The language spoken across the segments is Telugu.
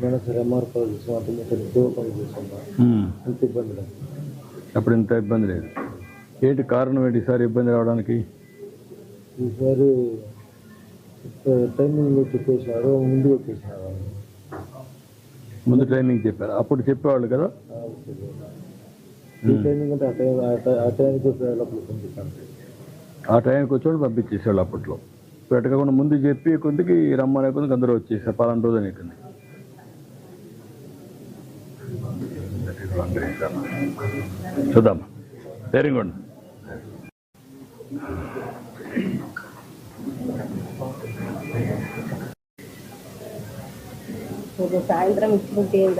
మన సరే ఎంఆర్ కాల్ చేసాం ఉద్యోగ పని చేసాం. అంత ఇబ్బంది లేదు అప్పుడు ఇంత ఇబ్బంది లేదు. ఏంటి కారణం ఏంటి ఈసారి ఇబ్బంది రావడానికి? ఈసారి టైమింగ్ చెప్పేసినారు ముందు వచ్చేసినారు ముందు ట్రైనింగ్ చెప్పారు. అప్పుడు చెప్పేవాళ్ళు కదా? టైమింగ్ అంటే ఆ టైంకి ఆ టైంకి వచ్చేవాళ్ళు పంపించేసేవాళ్ళు అప్పట్లో. పెట్టకుండా ముందు చెప్పి కొద్దికి రమ్మనే కొద్దికి అందరూ వచ్చేసారు. పలానా రోజు అని చూద్దాం. వెరీ గుడ్ సాయంత్రం ఇచ్చుకుంటే ఏం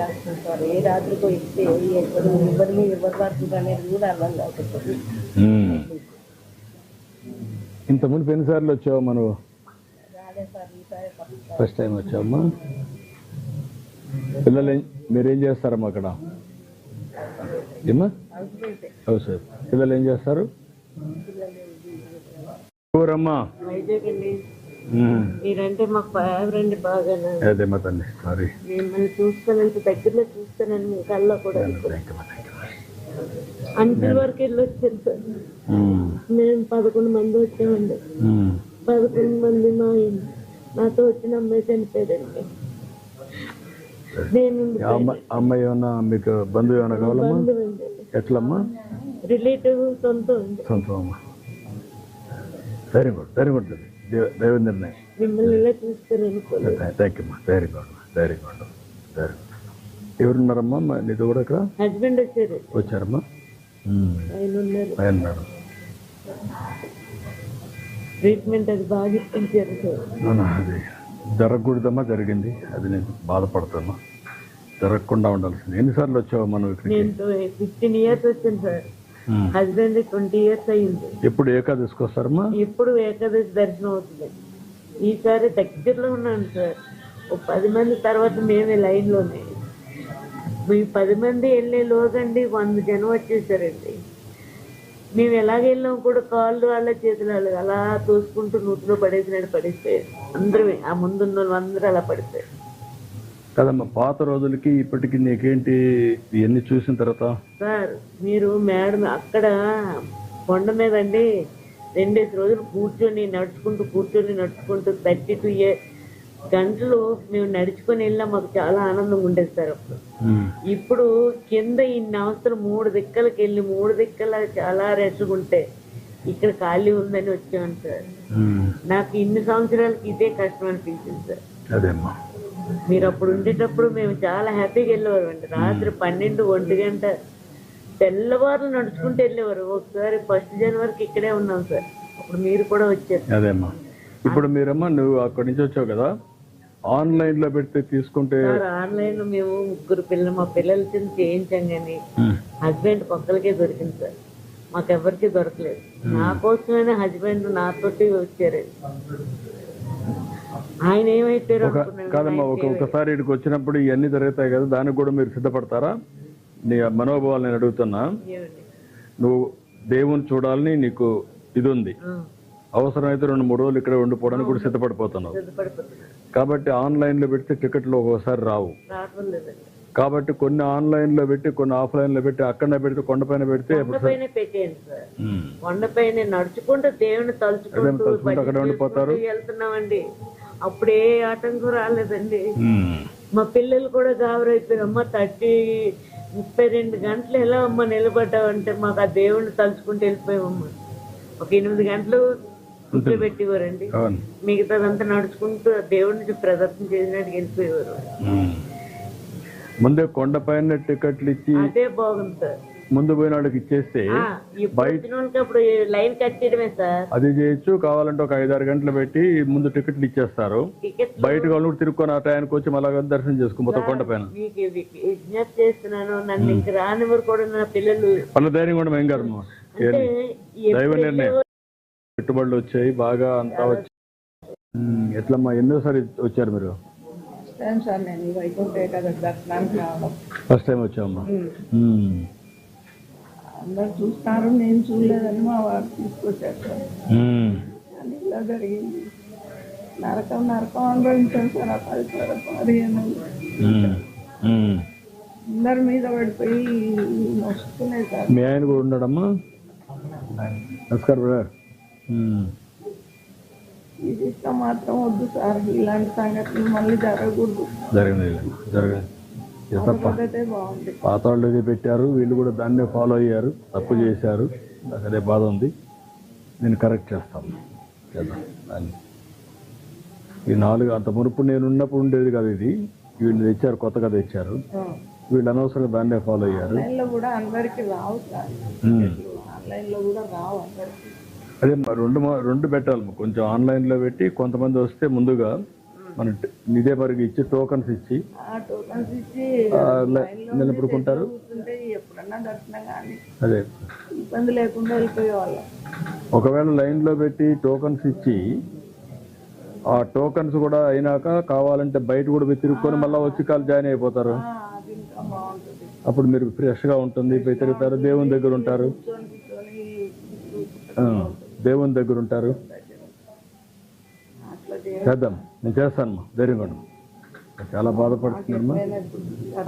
సార్ ఏ రాత్రికో ఇస్తే ఎవరు ఎవరి మీద ఎవరు పడుతుంది అనేది కూడా అర్థం కాకపోతే. ఇంతకుముందు ఎన్నిసార్లు వచ్చావు మనం? ఫస్ట్ టైం వచ్చావమ్మా. పిల్లలు మీరేం చేస్తారమ్మా అక్కడ? సార్. పిల్లలు ఏం చేస్తారు. మీరంటే మాకు ఫేవరెంట్ బాగా. అదే మా తండ్రి సారీ. మిమ్మల్ని చూస్తానంత దగ్గరలో చూస్తానని మీ కళ్ళలో కూడా వరకు వెళ్ళి వచ్చాను సార్. మేము. పదకొండు మంది వచ్చామండి. పదకొండు మంది మా నాతో వచ్చిన అమ్మాయి చనిపోయాడండి. అమ్మాయి ఏమన్నా మీకు బంధువు ఏమన్నా కావాలమ్మా? ఎట్లమ్మా? రిలేటివ్ సొంతం అమ్మా వెరీ గుడ్ వెరీ గుడ్ దైవ నిర్ణయం thank you very good very good very good ఎవరున్నారమ్మా? నీతో కూడా ఇక్కడ? హస్బెండ్ వచ్చారు. వచ్చారమ్మా? ఆయన ఉన్నారు ట్రీట్మెంట్ అది బాగా ఇప్పించారు అది. జరగకూడదమ్మా జరిగింది. అది నేను బాధపడుతున్నా జరగకుండా ఉండాల్సింది. ఎన్నిసార్లు వచ్చావు మనం ఇక్కడికి? నేను ఫిఫ్టీన్ ఇయర్స్ వచ్చాను సార్. హస్బెండ్ ట్వంటీ ఇయర్స్ అయ్యింది. ఎప్పుడు ఏకాదశికి వస్తారమ్మా? ఎప్పుడు ఏకాదశి దర్శనం అవుతుంది. ఈసారి దగ్గరలో ఉన్నాను సార్. ఒక పది మంది తర్వాత మేమే లైన్లోనే. మీ పది మంది వెళ్ళే లోగండి వంద జనం వచ్చేసారండి. మేము ఎలాగ వెళ్ళాం కూడా కాళ్ళు వాళ్ళ చేతులు వాళ్ళ అలా తోసుకుంటూ నూతిలో పడేసినట్టు పడిపోయారు అందరూ ఆ ముందున్న వాళ్ళు అందరూ అలా పడిపోయారు. కదమ్మా పాత రోజులకి ఇప్పటికి నీకేంటి ఇవన్నీ చూసిన తర్వాత? సార్ మీరు మేడం అక్కడ కొండ మీద అండి రెండేసి రోజులు కూర్చొని నడుచుకుంటూ కూర్చొని నడుచుకుంటూ థర్టీ టూ ఇయర్ గంటలు మేము నడుచుకొని వెళ్ళాం మాకు చాలా ఆనందంగా ఉండేది సార్ అప్పుడు. ఇప్పుడు కింద ఇన్ని అవస్థలు మూడు దిక్కలకి వెళ్ళి మూడు దిక్కల చాలా రెస్ట్గా ఉంటే ఇక్కడ ఖాళీ ఉందని వచ్చాను సార్. నాకు ఇన్ని సంవత్సరాలకి ఇదే కష్టం అనిపించింది సార్. అదేమ్మా. మీరు అప్పుడు ఉండేటప్పుడు మేము చాలా హ్యాపీగా వెళ్ళేవారు అండి. రాత్రి పన్నెండు ఒంటి గంట తెల్లవారులు నడుచుకుంటూ వెళ్ళేవారు. ఒకసారి ఫస్ట్ జనవరికి ఇక్కడే ఉన్నాం సార్. అప్పుడు మీరు కూడా వచ్చారు. అదేమ్మా. ఇప్పుడు మీరమ్మా నువ్వు అక్కడి నుంచి వచ్చావు కదా? ఆన్లైన్లో పెడితే తీసుకుంటే ఆన్లైన్లో మేము ముగ్గురు పిల్లలు మా పిల్లల చిన్న చేయించాం కానీ. హస్బెండ్ పక్కలకే దొరికింది సార్. మాకెవరికి దొరకలేదు. నా కోసమైనా హస్బెండ్ నాతోటి వచ్చారు. ఆయన అనుకున్నాను కాదమ్మా ఒక ఒకసారి ఇక్కడికి వచ్చినప్పుడు ఇవన్నీ జరుగుతాయి కదా దానికి కూడా మీరు సిద్ధపడతారా? నీ మనోభావాలు నేను అడుగుతున్నా? నువ్వు దేవుని చూడాలని నీకు ఇది ఉంది. అవసరమైతే రెండు మూడు రోజులు ఇక్కడ ఉండిపోవడానికి కూడా సిద్ధపడిపోతున్నావు. కాబట్టి ఆన్లైన్లో పెడితే టికెట్లు ఒక్కోసారి రావు. కాబట్టి కొన్ని ఆన్లైన్లో పెట్టి కొన్ని ఆఫ్లైన్లో పెట్టి అక్కడ పెడితే కొండపైన పెడితే కొండపైన నడుచుకుంటూ దేవుని తలుచుకుంటూ అక్కడే ఉండిపోతారు. వెళ్తున్నామండి. అప్పుడే ఆటంకం రాలేదండి. మా పిల్లలు కూడా గాబరైపోయారు అమ్మ థర్టీ ముప్పై రెండు గంటలు ఎలా అమ్మ నిలబడ్డావంటే మాకు ఆ దేవుణ్ణి తలుచుకుంటూ వెళ్ళిపోయామమ్మా. ఒక ఎనిమిది గంటలు కూర్చోబెట్టేవారండి. మిగతాదంతా నడుచుకుంటూ దేవుడిని ప్రదర్శన చేసినట్టు వెళ్ళిపోయేవారు. ముందే కొండపైన టికెట్లు ఇచ్చి అదే బాగుంది సార్. ముందు పోయిన వాళ్ళకి ఇచ్చేస్తే ఇప్పుడు లైన్ కట్టడమే సార్. అది చేయొచ్చు కావాలంటే ఒక ఐదారు గంటలు పెట్టి ముందు టికెట్లు ఇచ్చేస్తారు. బయట వాళ్ళు కూడా తిరుక్కొని ఆ టయానికి వచ్చి మళ్ళా దర్శనం చేసుకో మొత్తం కొండపైన మీకు ఇది విజ్ఞప్తి చేస్తున్నాను నన్ను ఇంక కూడా నా పిల్లలు. వాళ్ళ ధైర్యం కూడా కాదు అంటే దైవ నిర్ణయం. పెట్టుబడులు వచ్చాయి బాగా అంతా వచ్చి ఎట్లమ్మా ఎన్నోసారి వచ్చారు మీరు? ఫస్ట్ టైం వచ్చామమ్మా. అందరు చూస్తారు నేను చూడలేదని మా వారు తీసుకొచ్చారు ఇలా జరిగింది. నరకం నరకం అనుభవించాను సార్ ఆ పది పదిహేను. అందరి మీద పడిపోయి వస్తున్నాయి సార్. మీ ఆయన కూడా ఉన్నాడమ్మా? నమస్కారం బ్రదర్. ఇష్టం మాత్రం వద్దు సార్. ఇలాంటి సంఘటనలు మళ్ళీ జరగకూడదు. బాగుంది. పాత వాళ్ళు పెట్టారు. వీళ్ళు కూడా దాన్నే ఫాలో అయ్యారు. తప్పు చేశారు. నాకు అదే బాధ ఉంది. నేను కరెక్ట్ చేస్తాను. చేద్దాం. దాన్ని. ఈ నాలుగు అంత మునుపు నేను ఉన్నప్పుడు ఉండేది కదా ఇది. వీళ్ళు తెచ్చారు కొత్తగా తెచ్చారు. వీళ్ళు అనవసరంగా దాన్నే ఫాలో అయ్యారు. కూడా అందరికి రావు సార్. ఉమ్. ఆన్లైన్లో కూడా రావు అందరికి. అదే మరి రెండు రెండు పెట్టాలి కొంచెం ఆన్లైన్లో పెట్టి కొంతమంది వస్తే ముందుగా మన ఇదే మరికి ఇచ్చి టోకన్స్ ఇచ్చి నిలబడుకుంటారు. అదే. ఇబ్బంది లేకుండా వెళ్ళిపోయేవాళ్ళం. ఒకవేళ లైన్లో పెట్టి టోకన్స్ ఇచ్చి ఆ టోకన్స్ కూడా అయినాక కావాలంటే బయట కూడా పోయి తిరుక్కొని మళ్ళీ వచ్చి కాలు జాయిన్ అయిపోతారు. అప్పుడు మీరు ఫ్రెష్గా ఉంటుంది తిరుగుతారు దేవుని దగ్గర ఉంటారు. దేవుని దగ్గర ఉంటారు? చేద్దాం. నేను చేస్తాను ధైర్యంగా. చాలా బాధపడుతున్నానమ్మా.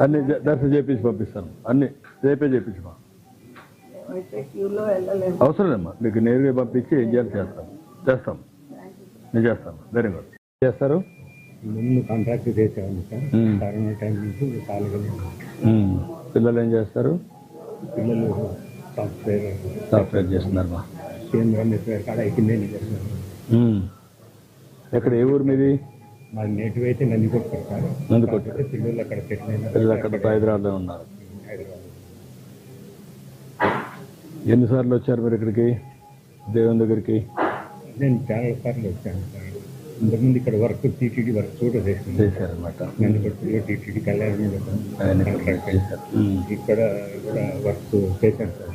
అన్ని దర్శనం చేపించి పంపిస్తాను. అన్ని రేపే చేపించమా అవసరం లేమ్మా మీకు నేరుగా పంపించి ఏం చేయాలి చేస్తాను చేస్తాం. నేను చేస్తాను ధైర్యంగా. చేస్తారు? ముందు కాంట్రాక్ట్ చేసేవాడిని సార్. కరోనా టైం నుంచి. పిల్లలు ఏం చేస్తారు? పిల్లలు సాఫ్ట్వేర్ సాఫ్ట్వేర్ చేస్తున్నారు మా కేంద్ర నెట్వేర్ కాడ ఉమ్. ఎక్కడ ఏ ఊరు మీది? మా నేటివ్ అయితే నంది కొట్టారు సార్ నందికొట్టు పిల్లలు అక్కడ పిల్లలు అక్కడ హైదరాబాద్లో ఉన్నారు. ఎన్నిసార్లు వచ్చారు మీరు ఇక్కడికి? దేవుని దగ్గరికి? నేను చాలా సార్లు వచ్చాను సార్. ఇంతకుముందు ఇక్కడ వర్క్ టీటీడీ వర్క్ కూడా చేసింది చేశారనమాట నందికొట్టులో టీటీడీ కళ్యాణ్ ఆయన కాంట్రాక్ట్ చేశారు. ఉమ్. ఇక్కడ కూడా వర్క్ చేశాను సార్.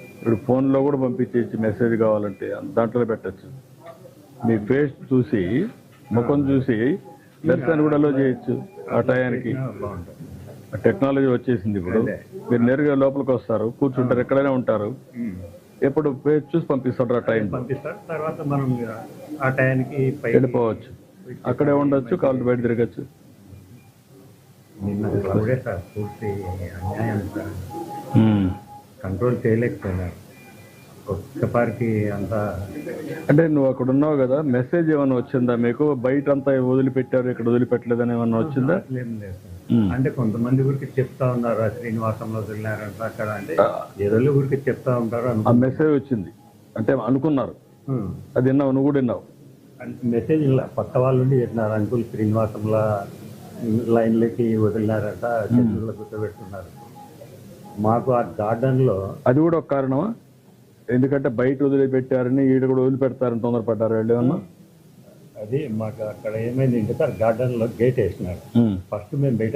ఇప్పుడు ఫోన్లో కూడా పంపించేసి మెసేజ్ కావాలంటే దాంట్లో పెట్టచ్చు. మీ ఫేస్ చూసి ముఖం చూసి దర్శనాన్ని కూడా అలో చేయొచ్చు ఆ టయానికి. టెక్నాలజీ వచ్చేసింది ఇప్పుడు. మీరు నేరుగా లోపలికి వస్తారు కూర్చుంటారు ఎక్కడైనా ఉంటారు. ఎప్పుడు ఫేస్ చూసి పంపిస్తారు ఆ టైం పంపిస్తారు తర్వాత మనం ఆ టయానికి వెళ్ళిపోవచ్చు. అక్కడే ఉండొచ్చు కాళ్ళు బయట తిరగచ్చు. నిన్న పూర్తి అన్యాయం. కంట్రోల్ చేయలేకపోయినారు. ఒక్కసారికి అంతా అంటే నువ్వు అక్కడ ఉన్నావు కదా మెసేజ్ ఏమైనా వచ్చిందా? మీకు బయట అంతా వదిలిపెట్టారు ఇక్కడ వదిలిపెట్టలేదని ఏమన్నా వచ్చిందా? లేదు. అంటే కొంతమంది ఊరికి చెప్తా ఉన్నారు శ్రీనివాసంలో వదిలినారంట అక్కడ అంటే ఏదో ఊరికి చెప్తా ఉంటారు ఆ మెసేజ్ వచ్చింది. అంటే అనుకున్నారు. అది విన్నావు నువ్వు కూడా విన్నావు. అంటే మెసేజ్ ఇలా పక్క వాళ్ళు ఉండి చెప్పినారు అంకుల్ శ్రీనివాసంలో లైన్లకి వదిలినారంట చెట్లలో కూర్చోబెట్టున్నారు మాకు ఆ గార్డెన్లో అది కూడా ఒక కారణమా? ఎందుకంటే బయట వదిలిపెట్టారని ఈడ కూడా వదిలిపెడతారని తొందరపడ్డారు వాళ్ళు ఏమన్నా? అది మాకు అక్కడ ఏమైంది అంటే సార్ గార్డెన్లో గేట్ వేసినారు. ఫస్ట్ మేము బయట